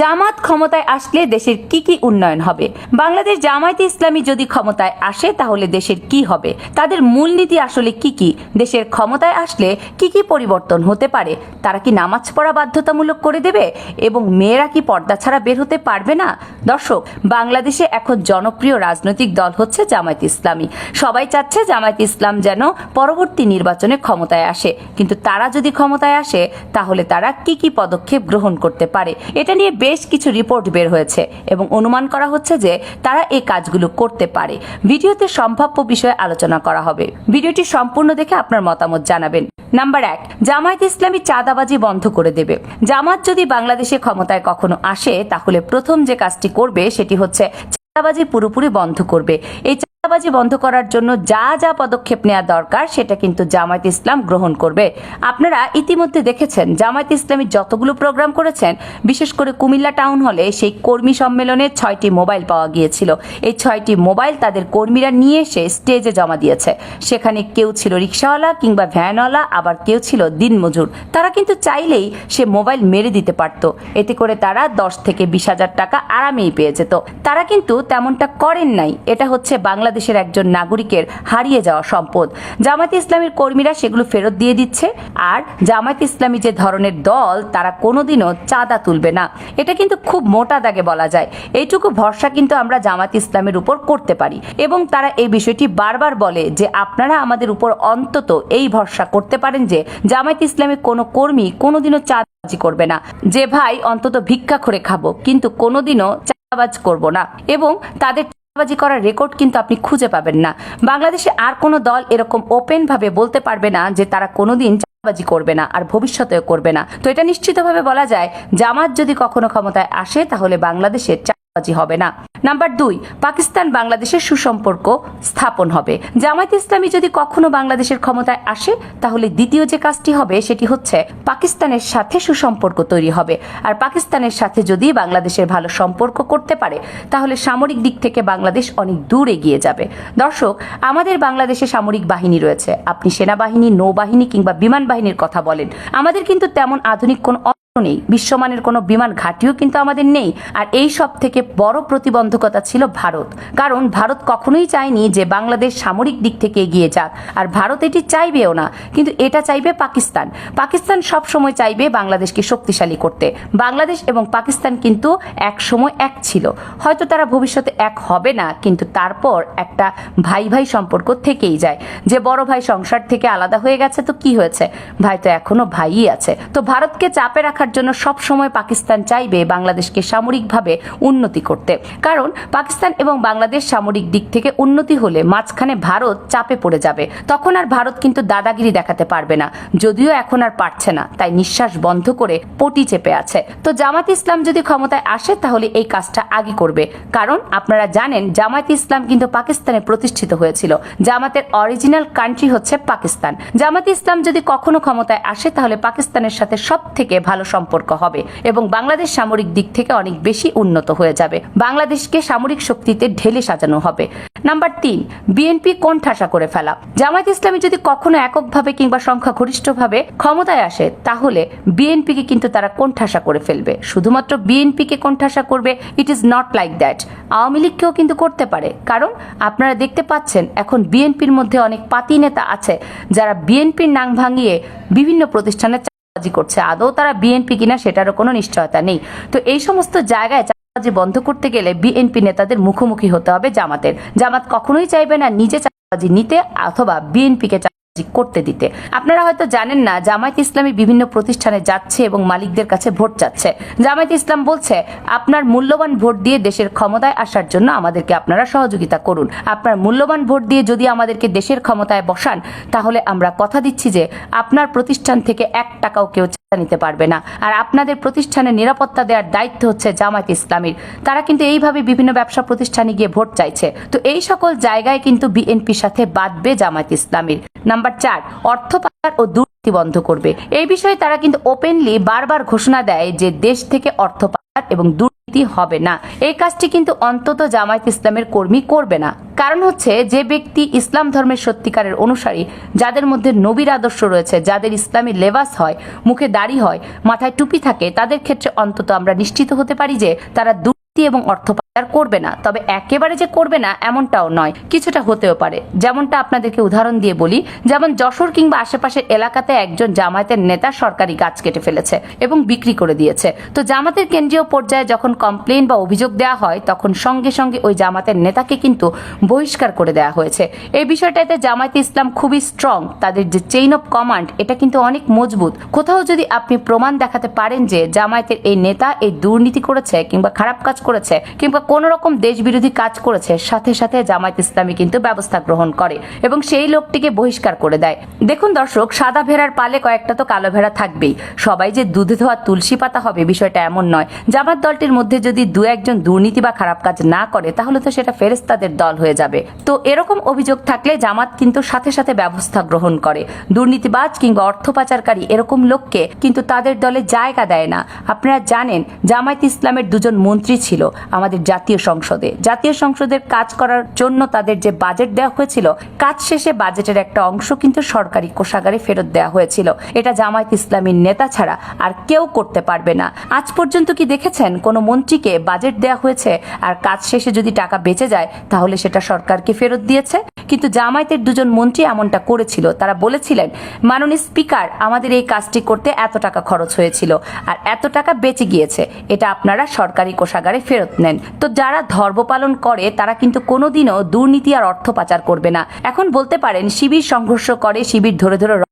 জামাত ক্ষমতায় আসলে দেশের কি কি উন্নয়ন হবে? বাংলাদেশ জামায়াতে ইসলামী যদি ক্ষমতায় আসে, তাহলে দেশের কি হবে? তাদের মূলনীতি আসলে কি কি? দেশের ক্ষমতায় আসলে কি কি পরিবর্তন হতে পারে? তারা কি নামাজ পড়া বাধ্যতামূলক করে দেবে? এবং মেয়েরা কি পর্দা ছাড়া বের হতে পারবে না? দর্শক, বাংলাদেশে এখন জনপ্রিয় রাজনৈতিক দল হচ্ছে জামায়াত ইসলামী। সবাই চাচ্ছে জামায়াত ইসলাম যেন পরবর্তী নির্বাচনে ক্ষমতায় আসে। কিন্তু তারা যদি ক্ষমতায় আসে, তাহলে তারা কি কি পদক্ষেপ গ্রহণ করতে পারে? এটা নিয়ে বেশ কিছু রিপোর্ট বের হয়েছে এবং অনুমান করা হচ্ছে যে তারা এই কাজগুলো করতে পারে। ভিডিওতে সম্ভাব্য বিষয়ে আলোচনা করা হবে। ভিডিওটি সম্পূর্ণ দেখে আপনার মতামত জানাবেন। নাম্বার এক, জামায়াত ইসলামী চাঁদাবাজি বন্ধ করে দেবে। জামাত যদি বাংলাদেশে ক্ষমতায় কখনো আসে, তাহলে প্রথম যে কাজটি করবে, সেটি হচ্ছে চাঁদাবাজি পুরোপুরি বন্ধ করবে। এই চাঁদাবাজি বন্ধ করার জন্য যা যা পদক্ষেপ নেওয়া দরকার, সেটা কিন্তু জামায়াত ইসলাম গ্রহণ করবে। আপনারা ইতিমধ্যে দেখেছেন, জামায়াত ইসলামী যতগুলো প্রোগ্রাম করেছেন, বিশেষ করে কুমিল্লা টাউন হলে সেই কর্মী সম্মেলনে ছয়টি মোবাইল পাওয়া গিয়েছিল। এই ছয়টি মোবাইল তাদের কর্মীরা নিয়ে এসে স্টেজে জমা দিয়েছে। সেখানে কেউ ছিল রিক্সাওয়ালা কিংবা ভ্যানওয়ালা, আবার কেউ ছিল দিনমজুর। তারা কিন্তু চাইলেই সে মোবাইল মেরে দিতে পারত। এতে করে তারা দশ থেকে বিশ হাজার টাকা আরামেই পেয়ে যেত। তারা কিন্তু তেমনটা করেন নাই। এটা হচ্ছে বাংলাদেশের একজন নাগরিকের হারিয়ে যাওয়া সম্পদ। জামায়াত ইসলামীর কর্মীরা সেগুলো ফেরত দিয়ে দিচ্ছে। আর জামায়াত ইসলামী যে ধরনের দল, তারা কোনোদিনও চাঁদা তুলবে না। এটা কিন্তু খুব মোটা দাগে বলা যায়। এইটুকু ভরসা কিন্তু আমরা জামায়াত ইসলামের উপর করতে পারি। এবং তারা এই বিষয়টি বারবার বলে যে আপনারা আমাদের উপর অন্তত এই ভরসা করতে পারেন যে জামায়াত ইসলামের কোনো কর্মী কোনোদিনও চাঁদাবাজি করবে না। যে ভাই, অন্তত ভিক্ষা করে খাব, কিন্তু কোনোদিনও চাঁদাবাজ করব না। এবং তাদের চাঁদাবাজি করার রেকর্ড কিন্তু আপনি খুঁজে পাবেন না। বাংলাদেশে আর কোনো দল এরকম ওপেন ভাবে বলতে পারবে না যে তারা কোনোদিন চাঁদাবাজি করবে না আর ভবিষ্যতেও করবে না। তো এটা নিশ্চিতভাবে বলা যায়, জামাত যদি কখনো ক্ষমতায় আসে তাহলে বাংলাদেশের চাঁদাবাজি হবে না। নাম্বার দুই, পাকিস্তান বাংলাদেশের সুসম্পর্ক স্থাপন হবে। জামায়াত ইসলামী যদি কখনো বাংলাদেশের ক্ষমতায় আসে, তাহলে দ্বিতীয় যে কাজটি হবে, সেটি হচ্ছে পাকিস্তানের সাথে সুসম্পর্ক তৈরি হবে। আর পাকিস্তানের সাথে যদি বাংলাদেশের ভালো সম্পর্ক করতে পারে, তাহলে সামরিক দিক থেকে বাংলাদেশ অনেক দূর এগিয়ে যাবে। দর্শক, আমাদের বাংলাদেশে সামরিক বাহিনী রয়েছে। আপনি সেনাবাহিনী, নৌবাহিনী কিংবা বিমান বাহিনীর কথা বলেন। আমাদের কিন্তু তেমন আধুনিক কোন নেই। বিশ্বমানের কোনো বিমান ঘাঁটিও কিন্তু আমাদের নেই। আর এই সব থেকে বড় প্রতিবন্ধকতা ছিল ভারত। কারণ ভারত কখনোই চায়নি যে বাংলাদেশ সামরিক দিক থেকে এগিয়ে যাক। আর ভারত এটি চাইবেও না। কিন্তু এটা চাইবে পাকিস্তান। পাকিস্তান সব সময় চাইবে বাংলাদেশকে শক্তিশালী করতে। বাংলাদেশ এবং পাকিস্তান কিন্তু এক সময় এক ছিল। হয়তো তারা ভবিষ্যতে এক হবে না, কিন্তু তারপর একটা ভাই ভাই সম্পর্ক থেকেই যায়। যে বড় ভাই সংসার থেকে আলাদা হয়ে গেছে তো কি হয়েছে? ভাই তো এখনও ভাইই আছে। তো ভারতকে চাপে রাখার জন্য সব সময় পাকিস্তান চাইবে বাংলাদেশকে সামরিকভাবে উন্নতি করতে। কারণ পাকিস্তান এবং বাংলাদেশ সামরিক দিক থেকে উন্নতি হলে মাঝখানে ভারত চাপে পড়ে যাবে। তখন আর ভারত কিন্তু দাদাগিরি দেখাতে পারবে না। যদিও এখন আর পারছে না, তাই নিঃশ্বাস বন্ধ করে পটি চেপে আছে। তো জামাত ইসলাম যদি ক্ষমতায় আসে, তাহলে এই কাজটা আগে করবে। কারণ আপনারা জানেন, জামায়াত ইসলাম কিন্তু পাকিস্তানে প্রতিষ্ঠিত হয়েছিল। জামাতের অরিজিনাল কান্ট্রি হচ্ছে পাকিস্তান। জামাত ইসলাম যদি কখনো ক্ষমতায় আসে, তাহলে পাকিস্তানের সাথে সব থেকে ভালো সম্পর্ক হবে এবং বাংলাদেশ সামরিক দিক থেকে অনেক বেশি উন্নত হয়ে যাবে। বাংলাদেশকে সামরিক শক্তিতে ঢেলে সাজানো হবে। নাম্বার তিন, বিএনপি কোন ঠাসা করে ফেলা? জামায়াত ইসলামী যদি কখনো এককভাবে কিংবা সংখ্যাগরিষ্ঠভাবে ক্ষমতায় আসে, তাহলে বিএনপিকে কিন্তু তারা কোন ঠাসা করে ফেলবে? শুধুমাত্র বিএনপিকে কোন ঠাসা করবে? It is not like that Awami লীগকেও কিন্তু করতে পারে। কারণ আপনারা দেখতে পাচ্ছেন, এখন বিএনপির মধ্যে অনেক পাতি নেতা আছে, যারা বিএনপির নাং ভাঙিয়ে বিভিন্ন প্রতিষ্ঠানে চাঁদাবাজি করছে। আদৌ তারা বিএনপি কিনা সেটারও কোনো নিশ্চয়তা নেই। তো এই সমস্ত জায়গায় চাঁদাবাজি বন্ধ করতে গেলে বিএনপি নেতাদের মুখোমুখি হতে হবে জামাতের। জামাত কখনোই চাইবে না নিজে চাঁদাবাজি নিতে অথবা বিএনপিকে চাঁদাবাজি করতে দিতে। আপনারা হয়তো জানেন না, জামায়াত ইসলামী বিভিন্ন প্রতিষ্ঠানে যাচ্ছে এবং মালিকদের কাছে ভোট চাচ্ছে। জামায়াত ইসলাম বলছে, আপনার মূল্যবান ভোট দিয়ে দেশের ক্ষমতায় আসার জন্য আমাদেরকে আপনারা সহযোগিতা করুন। আপনার মূল্যবান ভোট দিয়ে যদি আমাদেরকে দেশের ক্ষমতায় বসান, তাহলে আমরা কথা দিচ্ছি যে, আপনার প্রতিষ্ঠান থেকে এক টাকাও কেউ নিতে পারবে না। আর আপনাদের প্রতিষ্ঠানের নিরাপত্তা দেওয়ার দায়িত্ব হচ্ছে জামায়াত ইসলামীর। তারা কিন্তু এইভাবে বিভিন্ন ব্যবসা প্রতিষ্ঠানে গিয়ে ভোট চাইছে। তো এই সকল জায়গায় কিন্তু বিএনপির সাথে বাঁধবে জামায়াত ইসলামীর। নাম্বার চার, অর্থ পাচার ও দুর্নীতি দুর্নীতি বন্ধ করবে। এই বিষয়ে তারা কিন্তু ওপেনলি বারবার ঘোষণা দেয় যে দেশ থেকে অর্থ পাচার এবং দুর্নীতি হবে না। এই কাজটি কিন্তু অন্তত জামায়াত ইসলামের কর্মী করবে না। কারণ হচ্ছে যে ব্যক্তি ইসলাম ধর্মের সত্যিকারের অনুসারী, যাদের মধ্যে নবীর আদর্শ রয়েছে, যাদের ইসলামী লেবাস হয়, মুখে দাড়ি হয়, মাথায় টুপি থাকে, তাদের ক্ষেত্রে অন্তত আমরা নিশ্চিত হতে পারি যে তারা দুর্নীতি এবং অর্থ পাচার করবে না, তবে একেবারে যে করবে না এমনটাও নয়, কিছুটা হতেও পারে। যেমনটা আপনাদেরকে উদাহরণ দিয়ে বলি, যেমন যশোর কিংবা আশেপাশের এলাকাতে একজন জামায়াতের নেতা সরকারি গাছ কেটে ফেলেছে এবং বিক্রি করে দিয়েছে। তো জামাতের কেন্দ্রীয় পর্যায়ে যখন কমপ্লেন বা অভিযোগ দেওয়া হয়, তখন সঙ্গে সঙ্গে ওই জামাতের নেতাকে কিন্তু বহিষ্কার করে দেওয়া হয়েছে। এই বিষয়টাতে জামায়াতে ইসলাম খুবই স্ট্রং তাদের যে চেইন অফ কমান্ড এটা কিন্তু অনেক মজবুত। কোথাও যদি আপনি প্রমাণ দেখাতে পারেন যে জামায়াতের এই নেতা এই দুর্নীতি করেছে কিংবা খারাপ কাজ করেছে কিংবা কোন রকম দেশ বিরোধী কাজ করেছে, সাথে সাথে জামায়াত ইসলামী কিন্তু ব্যবস্থা গ্রহণ করে এবং সেই লোকটিকে বহিষ্কার করে দেয়। দেখুন দর্শক, সাদা ভেড়ার পালে কয়েকটা তো কালো ভেড়া থাকবেই। সবাই যে দুধে ধোয়া তুলসী পাতা হবে বিষয়টা এমন নয়। জামাত দলটির মধ্যে যদি দু একজন দুর্নীতি বা খারাপ কাজ না করে, তাহলে তো সেটা ফেরেস্তাদের দল হয়ে যাবে। তো এরকম অভিযোগ থাকলে জামাত কিন্তু সাথে সাথে ব্যবস্থা গ্রহণ করে। দুর্নীতিবাজ কিংবা অর্থ পাচারকারী এরকম লোককে কিন্তু তাদের দলে জায়গা দেয় না। আপনারা জানেন, জামায়াত ইসলামের দুজন মন্ত্রী ছিল আমাদের জাতীয় সংসদে। জাতীয় সংসদের কাজ করার জন্য তাদের যে বাজেট দেওয়া হয়েছিল, কাজ শেষে বাজেটের একটা অংশ কিন্তু সরকারি কোষাগারে ফেরত দেওয়া হয়েছিল। এটা জামায়াত ইসলামীর নেতা ছাড়া আর কেউ করতে পারবে না। আজ পর্যন্ত কি দেখেছেন কোনো মন্ত্রীকে বাজেট দেওয়া হয়েছে আর কাজ শেষে যদি টাকা বেঁচে যায়, তাহলে সেটা সরকারকে ফেরত দিয়েছে? কিন্তু জামায়াতের দুজন মন্ত্রী এমনটা করেছিল। তারা বলেছিলেন, মাননীয় স্পিকার, আমাদের এই কাজটি করতে এত টাকা খরচ হয়েছিল আর এত টাকা বেঁচে গিয়েছে। এটা আপনারা সরকারি কোষাগারে ফেরত নেন। তো যারা ধর্ম পালন করে, তারা কিন্তু কোনোদিনও দুর্নীতি আর অর্থ পাচার করবে না। এখন বলতে পারেন, শিবির সংঘর্ষ করে, শিবির ধরে ধরে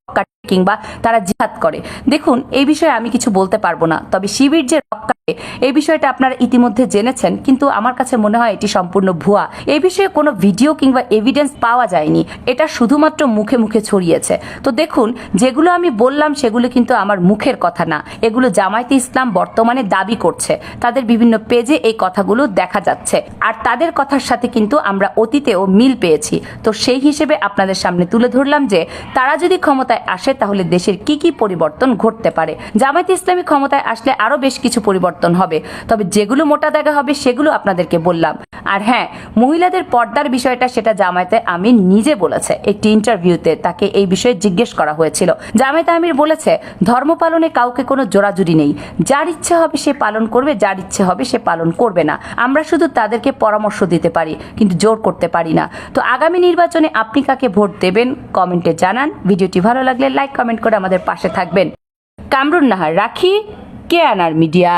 কিংবা তারা জিহাদ করে। দেখুন, এই বিষয়ে আমি কিছু বলতে পারব না, তবে শিবির যে রক এই বিষয়টা আপনারা ইতিমধ্যে জেনেছেন, কিন্তু আমার কাছে মনে হয় এটি সম্পূর্ণ ভুয়া। এই বিষয়ে কোনো ভিডিও কিংবা এভিডেন্স পাওয়া যায়নি, এটা শুধুমাত্র মুখে মুখে ছড়িয়েছে। তো দেখুন, যেগুলো আমি বললাম, সেগুলো কিন্তু আমার মুখের কথা না। এগুলো জামায়াতে ইসলাম বর্তমানে দাবি করছে। তাদের বিভিন্ন পেজে এই কথাগুলো দেখা যাচ্ছে। আর তাদের কথার সাথে কিন্তু আমরা অতীতেও মিল পেয়েছি। তো সেই হিসেবে আপনাদের সামনে তুলে ধরলাম যে, তারা যদি ক্ষমতায় আসে তাহলে দেশের কি কি পরিবর্তন ঘটতে পারে? জামায়াতে ইসলামী ক্ষমতায় আসলে আরও বেশ কিছু পরিবর্তন হবে। তবে যেগুলো মোটা দাগা হবে, সেগুলো আপনাদেরকে বললাম। আর হ্যাঁ মহিলাদের পর্দার বিষয়টা সেটা জামায়াতে আমির নিজে বলেছে। একটি ইন্টারভিউতে তাকে এই বিষয়ে জিজ্ঞেস করা হয়েছিল। জামায়াতে আমির বলেছে, ধর্ম পালনে কাউকে কোনো জোরাজুরি নেই। যার ইচ্ছে হবে সে পালন করবে, যার ইচ্ছে হবে সে পালন করবে না। আমরা শুধু তাদেরকে পরামর্শ দিতে পারি, কিন্তু জোর করতে পারি না। তো আগামী নির্বাচনে আপনি কাকে ভোট দেবেন, কমেন্টে জানান। ভিডিওটি ভালো লাগলে লাইক কমেন্ট করে আমাদের পাশে থাকবেন। কামরুন নাহার রাখি কে আনার মিডিয়া?